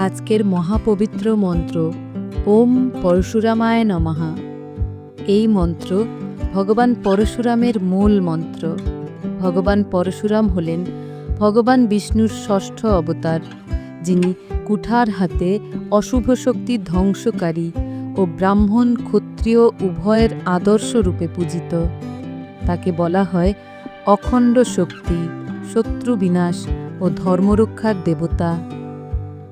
আজকের মহাপবিত্র মন্ত্র, ওম পরশুরামায় নমঃ। এই মন্ত্র ভগবান পরশুরামের মূল মন্ত্র। ভগবান পরশুরাম হলেন ভগবান বিষ্ণুর ষষ্ঠ অবতার, যিনি কুঠার হাতে অশুভ শক্তি ধ্বংসকারী ও ব্রাহ্মণ, ক্ষত্রিয়, উভয়ের আদর্শ রূপে পূজিত। তাকে বলা হয় অখণ্ড শক্তি, শত্রু বিনাশ ও ধর্মরক্ষার দেবতা।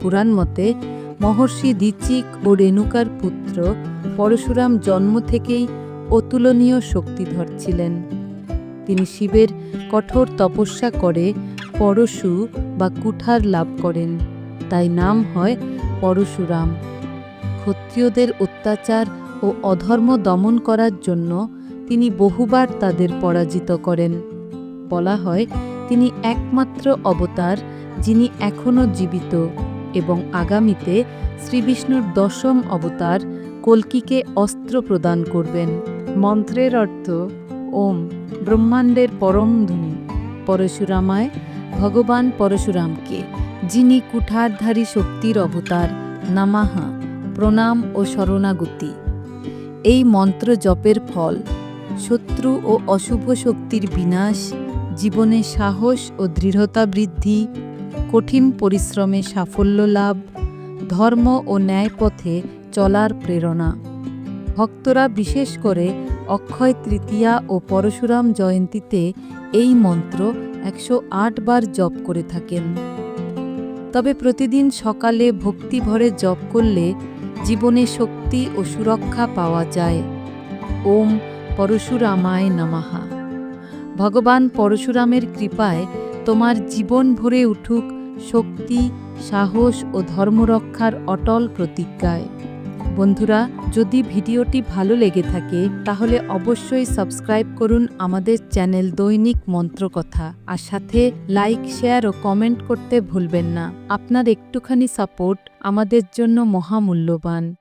পুরাণ মতে, মহর্ষি দিচিক ও রেণুকার পুত্র পরশুরাম জন্ম থেকেই অতুলনীয় শক্তিধর ছিলেন। তিনি শিবের কঠোর তপস্যা করে পরশু বা কুঠার লাভ করেন, তাই নাম হয় পরশুরাম। ক্ষত্রিয়দের অত্যাচার ও অধর্ম দমন করার জন্য তিনি বহুবার তাদের পরাজিত করেন। বলা হয়, তিনি একমাত্র অবতার যিনি এখনও জীবিত। এবং আগামীতে শ্রীবিষ্ণুর দশম অবতার কল্কিকে অস্ত্র প্রদান করবেন। মন্ত্রের অর্থ, ওম, ব্রহ্মাণ্ডের পরম ধনী, পরশুরামায় ভগবান পরশুরামকে, যিনি কুঠারধারী শক্তির অবতার, নামাহা, প্রণাম ও শরণাগতি। এই মন্ত্র জপের ফল, শত্রু ও অশুভ শক্তির বিনাশ, জীবনে সাহস ও দৃঢ়তা বৃদ্ধি কঠিন পরিশ্রমে সাফল্য লাভ, ধর্ম ও ন্যায় পথে চলার প্রেরণা। ভক্তরা বিশেষ করে অক্ষয় তৃতীয়া ও পরশুরাম জয়ন্তীতে এই মন্ত্র একশো আট বার জপ করে থাকেন। তবে প্রতিদিন সকালে ভক্তি ভরে জপ করলে জীবনে শক্তি ও সুরক্ষা পাওয়া যায়। ওম পরশুরামায় নমঃ। ভগবান পরশুরামের কৃপায় তোমার জীবন ভরে উঠুক শক্তি, সাহস ও ধর্মরক্ষার অটল প্রতিজ্ঞায়। বন্ধুরা, যদি ভিডিওটি ভালো লেগে থাকে, তাহলে অবশ্যই সাবস্ক্রাইব করুন আমাদের চ্যানেল দৈনিক মন্ত্রকথা। আর সাথে লাইক, শেয়ার ও কমেন্ট করতে ভুলবেন না। আপনার একটুখানি সাপোর্ট আমাদের জন্য মহামূল্যবান।